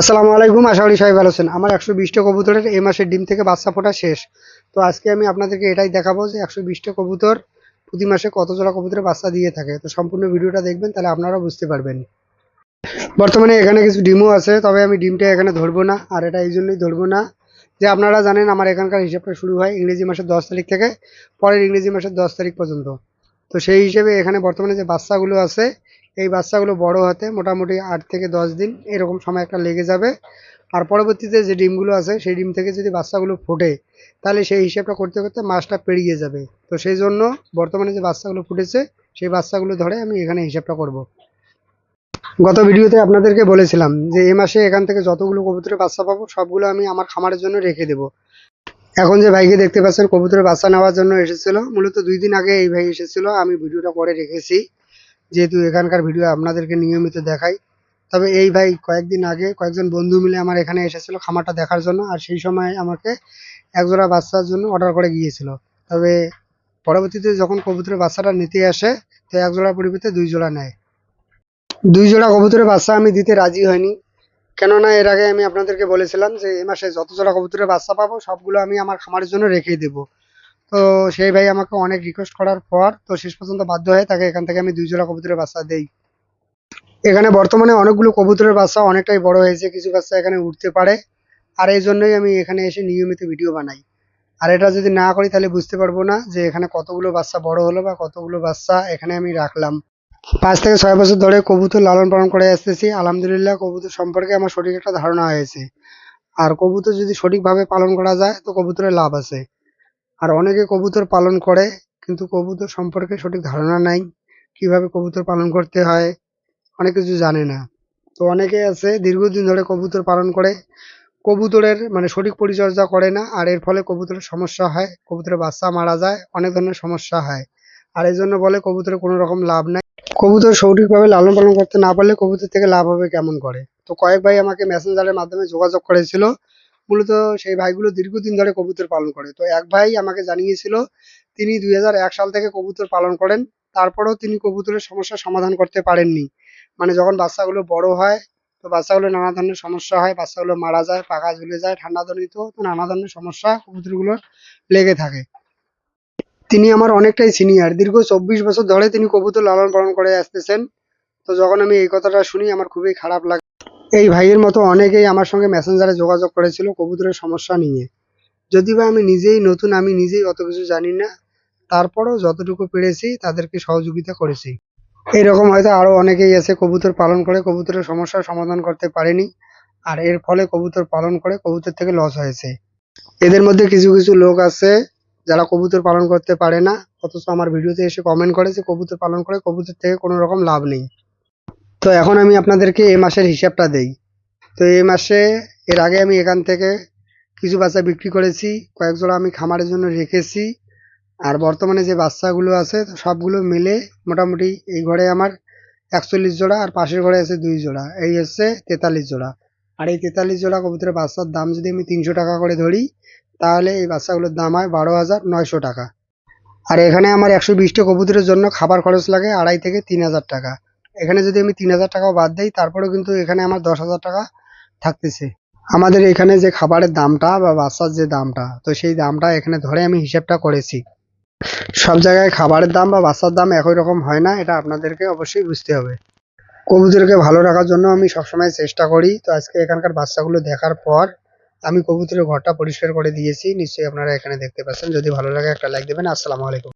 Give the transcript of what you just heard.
আসসালামু আলাইকুম, আশা করি সবাই ভালো আছেন। আমার একশো বিশটা কবুতরের এই মাসের ডিম থেকে বাচ্চা ফোটা শেষ। তো আজকে আমি আপনাদেরকে এটাই দেখাবো যে একশো বিশটা কবুতর প্রতি মাসে কত জোড়া কবুতরের বাচ্চা দিয়ে থাকে। তো সম্পূর্ণ ভিডিওটা দেখবেন, তাহলে আপনারা বুঝতে পারবেন। বর্তমানে এখানে কিছু ডিমও আছে, তবে আমি ডিমটা এখানে ধরবো না, আর এটা এই জন্যই ধরবো না যে আপনারা জানেন আমার এখানকার হিসাবটা শুরু হয় ইংরেজি মাসের দশ তারিখ থেকে, পরের ইংরেজি মাসের দশ তারিখ পর্যন্ত। তো সেই হিসেবে এখানে বর্তমানে যে বাচ্চাগুলো আছে, এই বাচ্চাগুলো বড় হতে মোটামুটি আট থেকে দশ দিন এরকম সময় একটা লেগে যাবে। আর পরবর্তীতে যে ডিমগুলো আছে, সেই ডিম থেকে যদি বাচ্চাগুলো ফোটে, তাহলে সেই হিসাবটা করতে করতে মাসটা পেরিয়ে যাবে। তো সেই জন্য বর্তমানে যে বাচ্চাগুলো ফুটেছে, সেই বাচ্চাগুলো ধরে আমি এখানে হিসাবটা করব। গত ভিডিওতে আপনাদেরকে বলেছিলাম যে, এ মাসে এখান থেকে যতগুলো কবুতরের বাচ্চা পাবো, সবগুলো আমি আমার খামারের জন্য রেখে দেবো। এখন যে ভাইকে দেখতে পাচ্ছেন, কবুতরের বাচ্চা নেওয়ার জন্য এসেছিল। মূলত দুই দিন আগে এই ভাই এসেছিল, আমি ভিডিওটা করে রেখেছি। যেহেতু এখানকার ভিডিও আপনাদেরকে নিয়মিত দেখাই। তবে এই ভাই কয়েকদিন আগে কয়েকজন বন্ধু মিলে আমার এখানে এসেছিল খামারটা দেখার জন্য, আর সেই সময় আমাকে একজোড়া বাচ্চার জন্য অর্ডার করে গিয়েছিল। তবে পরবর্তীতে যখন কবুতরের বাচ্চাটা নিতে আসে, তো এক জোড়ার পরিবর্তে দুই জোড়া নেয়। দুই জোড়া কবুতরের বাচ্চা আমি দিতে রাজি হয়নি। কেননা এর আগে আমি আপনাদেরকে বলেছিলাম যে এই মাসে যত জোড়া কবুতরের বাচ্চা পাবো, সবগুলো আমি আমার খামারের জন্য রেখে দেবো। তো সেই ভাই আমাকে অনেক রিকোয়েস্ট করার পর, তো শেষ পর্যন্ত বাধ্য হয়ে তাকে এখান থেকে আমি দুই জোড়া কবুতরের বাচ্চা দেই। এখানে বর্তমানে অনেকগুলো কবুতরের বাচ্চা অনেকটাই বড় হয়েছে, কিছু বাচ্চা এখানে উঠতে পারে। আর এই জন্যই আমি এখানে এসে নিয়মিত ভিডিও বানাই। আর এটা যদি না করি তাহলে বুঝতে পারব না যে এখানে কতগুলো বাচ্চা বড় হলো বা কতগুলো বাচ্চা এখানে আমি রাখলাম। পাঁচ থেকে ছয় বছর ধরে কবুতর লালন পালন করে আসতেছি। আলহামদুলিল্লাহ, কবুতর সম্পর্কে আমার সঠিক একটা ধারণা হয়েছে। আর কবুতর যদি সঠিকভাবে পালন করা যায়, তো কবুতরের লাভ আছে। আর অনেকে কবুতর পালন করে, কিন্তু কবুতর সম্পর্কে সঠিক ধারণা নাই। কীভাবে কবুতর পালন করতে হয়, অনেক কিছু জানে না। তো অনেকে আছে, দীর্ঘদিন ধরে কবুতর পালন করে। কবুতরের মানে সঠিক পরিচর্যা করে না, আর এর ফলে কবুতরের সমস্যা হয়। কবুতরের বাচ্চা মারা যায়, অনেক ধরনের সমস্যা হয়। আর এই জন্য বলে কবুতরের কোনো রকম লাভ নাই। কবুতর সঠিকভাবে লালন পালন করতে না পারলে কবুতর থেকে লাভ হবে কেমন করে? তো কয়েক ভাই আমাকে মেসেঞ্জারের মাধ্যমে যোগাযোগ করেছিল। মূলত সেই ভাইগুলো দীর্ঘদিন ধরে কবুতর পালন করে। তো এক ভাই আমাকে জানিয়েছিল, তিনি দুই হাজার এক সাল থেকে কবুতর পালন করেন। তারপরেও তিনি কবুতরের সমস্যার সমাধান করতে পারেননি। মানে যখন বাচ্চাগুলো বড় হয়, তো বাচ্চাগুলো নানা ধরনের সমস্যা হয়। বাচ্চাগুলো মারা যায় পাকা ঝুলে যায়, ঠান্ডা জনিত তো নানা ধরনের সমস্যা কবুতরগুলোর লেগে থাকে। তিনি আমার অনেকটাই সিনিয়র দীর্ঘ চব্বিশ বছর ধরে তিনি কবুতর লালন পালন করে আসতেছেন। তো যখন আমি এই কথাটা শুনি, আমার খুবই খারাপ লাগে। এই ভাইয়ের মতো অনেকেই আমার সঙ্গে মেসেঞ্জারে যোগাযোগ করেছিল কবুতরের সমস্যা নিয়ে। যদিও আমি নিজেই নতুন, আমি নিজেই অত কিছু জানি না। তারপরও যতটুকু পেরেছি, তাদেরকে সহযোগিতা করেছি। এরকম হয়তো আরও অনেকেই আছে কবুতর পালন করে, কবুতরের সমস্যার সমাধান করতে পারেনি। আর এর ফলে কবুতর পালন করে কবুতর থেকে লস হয়েছে। এদের মধ্যে কিছু কিছু লোক আছে যারা কবুতর পালন করতে পারে না, অথচ আমার ভিডিওতে এসে কমেন্ট করে যে কবুতর পালন করে, কবুতর থেকে কোনো রকম লাভ নেই। তো এখন আমি আপনাদেরকে এ মাসের হিসাবটা দেই। তো এই মাসে, এর আগে আমি এখান থেকে কিছু বাচ্চা বিক্রি করেছি, কয়েক জোড়া আমি খামারের জন্য রেখেছি। আর বর্তমানে যে বাচ্চাগুলো আছে, সবগুলো মিলে মোটামুটি এই ঘরে আমার একচল্লিশ জোড়া আর পাশের ঘরে আছে দুই জোড়া। এই হচ্ছে তেতাল্লিশ জোড়া। আর এই তেতাল্লিশ জোড়া কবুতরের বাচ্চার দাম যদি আমি তিনশো টাকা করে ধরি তাহলে এই বাচ্চাগুলোর দাম হয় বারো হাজার নয়শো টাকা। আর এখানে আমার একশো বিশটা কবুতরের জন্য খাবার খরচ লাগে আড়াই থেকে তিন হাজার টাকা। এখানে যদি আমি তিন হাজার টাকাও বাদ দিই, তারপরেও কিন্তু এখানে আমার দশ হাজার টাকা থাকতেছে। আমাদের এখানে যে খাবারের দামটা বা বাচ্চার যে দামটা, তো সেই দামটা এখানে ধরে আমি হিসেবটা করেছি। সব জায়গায় খাবারের দাম বা বাচ্চার দাম একই রকম হয় না, এটা আপনাদেরকে অবশ্যই বুঝতে হবে। কবুতরকে ভালো রাখার জন্য আমি সবসময় চেষ্টা করি। তো আজকে এখানকার বাচ্চাগুলো দেখার পর আমি কবুতরের ঘরটা পরিষ্কার করে দিয়েছি, নিশ্চয়ই আপনারা এখানে দেখতে পাচ্ছেন। যদি ভালো লাগে একটা লাইক দেবেন, আসসালামু আলাইকুম।